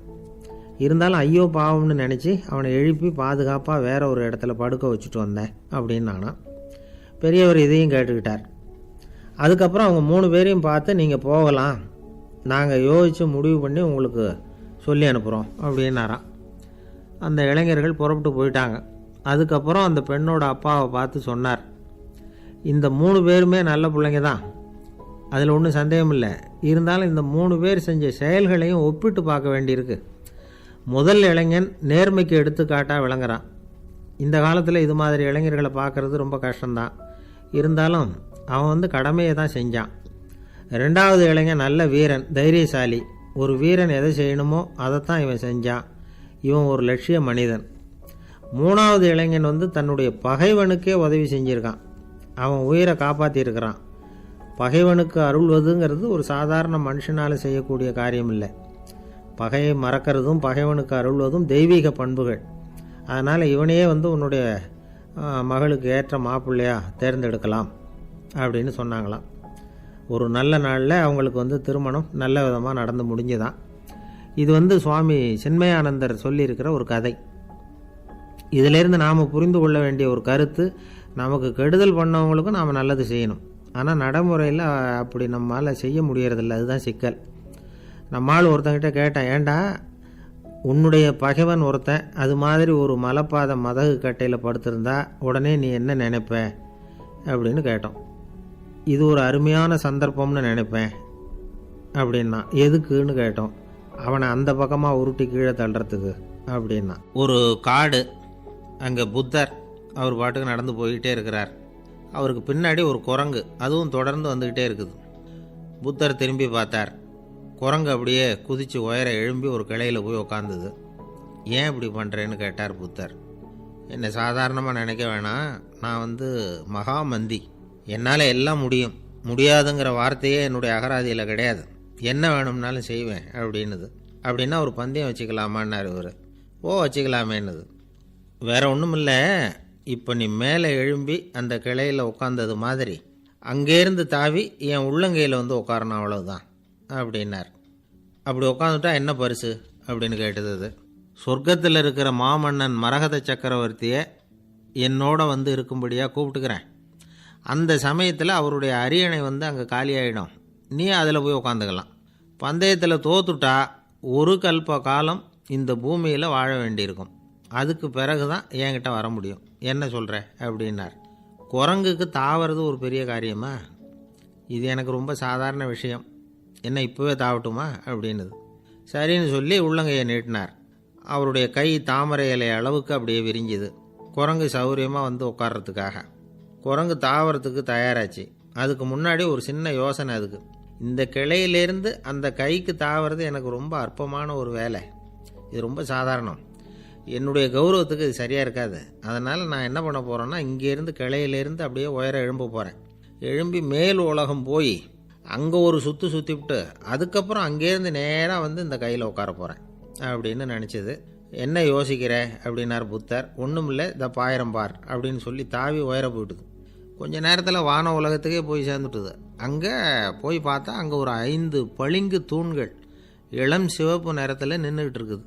இருந்தாலும் ஐயோ பாவம்னு நினச்சி அவனை எழுப்பி பாதுகாப்பாக வேற ஒரு இடத்துல படுக்க வச்சுட்டு வந்தேன் அப்படின்னு நானா பெரியவர் இதையும் கேட்டுக்கிட்டார். அதுக்கப்புறம் அவங்க மூணு பேரையும் பார்த்து நீங்கள் போகலாம். நாங்கள் யோசித்து முடிவு பண்ணி உங்களுக்கு சொல்லி அனுப்புகிறோம் அப்படின்னாராம். அந்த இளைஞர்கள் புறப்பட்டு போயிட்டாங்க. அதுக்கப்புறம் அந்த பெண்ணோட அப்பாவை பார்த்து சொன்னார் இந்த மூணு பேருமே நல்ல பிள்ளைங்க தான். அதில் ஒன்றும் சந்தேகம் இல்லை. இருந்தாலும் இந்த மூணு பேர் செஞ்ச செயல்களையும் ஒப்பிட்டு பார்க்க வேண்டியிருக்கு. முதல் இளைஞன் நேர்மைக்கு எடுத்துக்காட்டாக விளங்குறான். இந்த காலத்தில் இது மாதிரி இளைஞர்களை பார்க்குறது ரொம்ப கஷ்டம்தான். இருந்தாலும் அவன் வந்து கடமையை தான் செஞ்சான். ரெண்டாவது இளைஞன் நல்ல வீரன் தைரியசாலி. ஒரு வீரன் எதை செய்யணுமோ அதைத்தான் இவன் செஞ்சான். இவன் ஒரு லட்சிய மனிதன். மூணாவது இளைஞன் வந்து தன்னுடைய பகைவனுக்கே உதவி செஞ்சிருக்கான். அவன் உயிரை காப்பாற்றியிருக்கிறான் பகைவனுக்கு அருள்வதுங்கிறது ஒரு சாதாரண மனுஷனால் செய்யக்கூடிய காரியம் இல்லை பகையை மறக்கிறதும் பகைவனுக்கு அருள்வதும் தெய்வீக பண்புகள். அதனால் இவனையே வந்து உன்னுடைய மகளுக்கு ஏற்ற மாப்பிள்ளையாக தேர்ந்தெடுக்கலாம் அப்படின்னு சொன்னாங்களாம். ஒரு நல்ல நாளில் அவங்களுக்கு வந்து திருமணம் நல்ல விதமாக நடந்து முடிஞ்சுதான். இது வந்து சுவாமி சின்மயானந்தர் சொல்லியிருக்கிற ஒரு கதை. இதிலேருந்து நாம் புரிந்து கொள்ள வேண்டிய ஒரு கருத்து நமக்கு கெடுதல் பண்ணவங்களுக்கும் நாம் நல்லது செய்யணும். ஆனால் நடைமுறையில் அப்படி நம்மால் செய்ய முடியறதில்ல. அதுதான் சிக்கல். நம்மால் ஒருத்தங்கிட்ட கேட்டேன் ஏண்டா உன்னுடைய பகைவன் ஒருத்தன் அது மாதிரி ஒரு மலைப்பாத மதகு கட்டையில் படுத்திருந்தா உடனே நீ என்ன நினைப்ப? அப்படின்னு கேட்டோம். இது ஒரு அருமையான சந்தர்ப்பம்னு நினைப்பேன் அப்படின்னா எதுக்குன்னு கேட்டோம். அவனை அந்த பக்கமாக உருட்டி கீழே தள்ளுறதுக்கு அப்படின்னா. ஒரு காடு அங்கே புத்தர் அவர் பாட்டுக்கு நடந்து போய்கிட்டே இருக்கிறார். அவருக்கு பின்னாடி ஒரு குரங்கு. அதுவும் தொடர்ந்து வந்துக்கிட்டே இருக்குது. புத்தர் திரும்பி பார்த்தார். குரங்கு அப்படியே குதித்து உயர எழும்பி ஒரு கிளையில் போய் உக்காந்துது. ஏன் இப்படி பண்ணுறேன்னு கேட்டார் புத்தர். என்னை சாதாரணமாக நினைக்க வேணாம். நான் வந்து மகாமந்தி. என்னால் எல்லாம் முடியும். முடியாதுங்கிற வார்த்தையே என்னுடைய அகராதியில் கிடையாது. என்ன வேணும்னாலும் செய்வேன் அப்படின்னுது. அப்படின்னா ஒரு பந்தயம் வச்சுக்கலாமான்னார் இவர். ஓ வச்சுக்கலாமேன்னுது. வேற ஒன்றும் இல்லை இப்போ நீ மேலே எழும்பி அந்த கிளையில் உட்காந்தது மாதிரி. அங்கேருந்து தாவி என் உள்ளங்கையில் வந்து உட்காரணும் அவ்வளவுதான் அப்படின்னார். அப்படி உட்காந்துட்டா என்ன பரிசு? அப்படின்னு கேட்டது சொர்க்கத்தில் இருக்கிற மாமன்னன் மரகத சக்கரவர்த்தியை என்னோட வந்து இருக்கும்படியாக கூப்பிட்டுக்கிறேன். அந்த சமயத்தில் அவருடைய அரியணை வந்து அங்கே காலியாயிடும். நீ அதில் போய் உட்காந்துக்கலாம் பந்தயத்தில் தோத்துட்டா ஒரு கல்ப காலம் இந்த பூமியில் வாழ வேண்டியிருக்கும். அதுக்கு பிறகு தான் என்கிட்ட வர முடியும். என்ன சொல்கிற அப்படின்னார். குரங்குக்கு தாவறது ஒரு பெரிய காரியமா? இது எனக்கு ரொம்ப சாதாரண விஷயம். என்ன இப்போவே தாவட்டுமா? அப்படின்னுது. சரின்னு சொல்லி உள்ளங்கையை நீட்டினார். அவருடைய கை தாமரை இலை அளவுக்கு அப்படியே விரிஞ்சுது. குரங்கு சௌரியமாக வந்து உட்கார்றதுக்காக. குரங்கு தாவரத்துக்கு தயாராச்சு. அதுக்கு முன்னாடி ஒரு சின்ன யோசனை அதுக்கு. இந்த கிளையிலேருந்து அந்த கைக்கு தாவறது எனக்கு ரொம்ப அற்பமான ஒரு வேலை. இது ரொம்ப சாதாரணம். என்னுடைய கௌரவத்துக்கு இது சரியாக இருக்காது. அதனால் நான் என்ன பண்ண போகிறேன்னா இங்கேருந்து கிளையிலேருந்து அப்படியே உயர எழும்ப போகிறேன் எழும்பி மேல் உலகம் போய் அங்கே ஒரு சுற்று சுற்றிவிட்டு அதுக்கப்புறம் அங்கேருந்து நேராக வந்து இந்த கையில் உட்கார போகிறேன் அப்படின்னு நினச்சது. என்ன யோசிக்கிற? அப்படின்னார் புத்தர். ஒன்றும் இல்லை இந்த பாயிரம் பார் அப்படின்னு சொல்லி தாவி உயர போயிட்டுது. கொஞ்ச நேரத்தில் வான உலகத்துக்கே போய் சேர்ந்துட்டுது. அங்கே போய் பார்த்தா அங்கே ஒரு ஐந்து பளிங்கு தூண்கள் இளம் சிவப்பு நிறத்தில் நின்றுக்கிட்டு இருக்குது.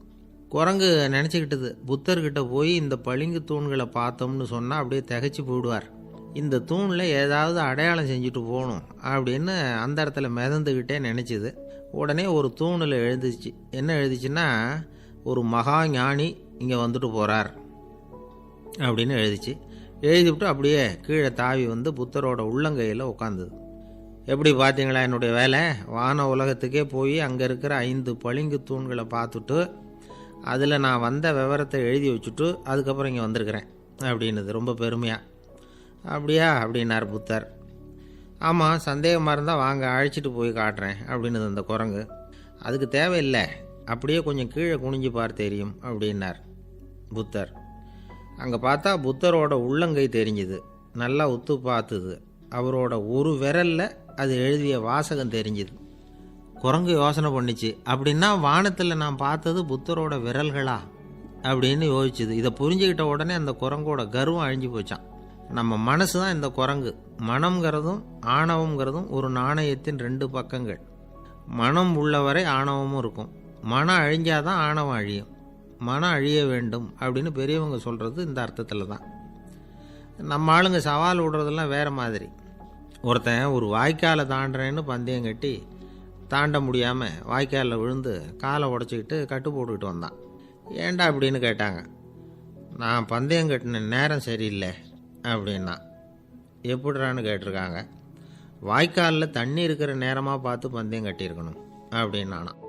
குரங்கு நினச்சிக்கிட்டது. புத்தர்கிட்ட போய் இந்த பளிங்கு தூண்களை பார்த்தோம்னு சொன்னால் அப்படியே திகைச்சு போயிடுவார். இந்த தூணில் ஏதாவது அடையாளம் செஞ்சுட்டு போகணும் அப்படின்னு அந்த இடத்துல மிதந்துக்கிட்டே நினச்சிது. உடனே ஒரு தூணில் எழுந்துச்சு என்ன எழுதிச்சுன்னா ஒரு மகா ஞானி இங்கே வந்துட்டு போகிறார் அப்படின்னு எழுதிச்சு. எழுதிவிட்டு அப்படியே கீழே தாவி வந்து புத்தரோட உள்ளங்கையில் உட்காந்துது எப்படி பார்த்தீங்களா என்னுடைய வேலை? வான உலகத்துக்கே போய் அங்கே இருக்கிற ஐந்து பளிங்கு தூண்களை பார்த்துட்டு அதில் நான் வந்த விவரத்தை எழுதி வச்சுட்டு அதுக்கப்புறம் இங்கே வந்திருக்கிறேன் அப்படின்னுது. ரொம்ப பெருமையாக அப்படியா? அப்படின்னார் புத்தர். ஆமாம் சந்தேகமாக இருந்தால் வாங்க அழைச்சிட்டு போய் காட்டுறேன் அப்படின்னுது அந்த குரங்கு. அதுக்கு தேவையில்லை அப்படியே கொஞ்சம் கீழே குனிஞ்சு பார் தெரியும் அப்படின்னார் புத்தர். அங்கே பார்த்தா புத்தரோட உள்ளங்கை தெரிஞ்சுது நல்லா உத்து பார்த்துது. அவரோட ஒரு விரலில் அது எழுதிய வாசகம் தெரிஞ்சுது. குரங்கு யோசனை பண்ணிச்சு. அப்படின்னா வானத்தில் நான் பார்த்தது புத்தரோட விரல்களா? அப்படின்னு யோசிச்சுது. இதை புரிஞ்சுக்கிட்ட உடனே அந்த குரங்கோட கர்வம் அழிஞ்சு போச்சான் நம்ம மனசு தான் இந்த குரங்கு. மனம்ங்கிறதும் ஆணவம்ங்கிறதும் ஒரு நாணயத்தின் ரெண்டு பக்கங்கள். மனம் உள்ளவரை ஆணவமும் இருக்கும். மனம் அழிஞ்சாதான் ஆணவம் அழியும். மனம் அழிய வேண்டும் அப்படின்னு பெரியவங்க சொல்கிறது இந்த அர்த்தத்தில் தான். நம்ம ஆளுங்க சவால் விடுறதெல்லாம் வேறு மாதிரி. ஒருத்தன் ஒரு வாய்க்காலை தாண்டுறேன்னு பந்தயம் கட்டி தாண்ட முடியாமல் வாய்க்காலில் விழுந்து காலை உடச்சிக்கிட்டு கட்டு போட்டுக்கிட்டு வந்தான். ஏண்டா அப்படின்னு கேட்டாங்க. நான் பந்தயம் கட்டின நேரம் சரியில்லை அப்படின்னா. எப்படிறான்னு கேட்டிருக்காங்க. வாய்க்காலில் தண்ணி இருக்கிற நேரமாக பார்த்து பந்தயம் கட்டியிருக்கணும் அப்படின்னானா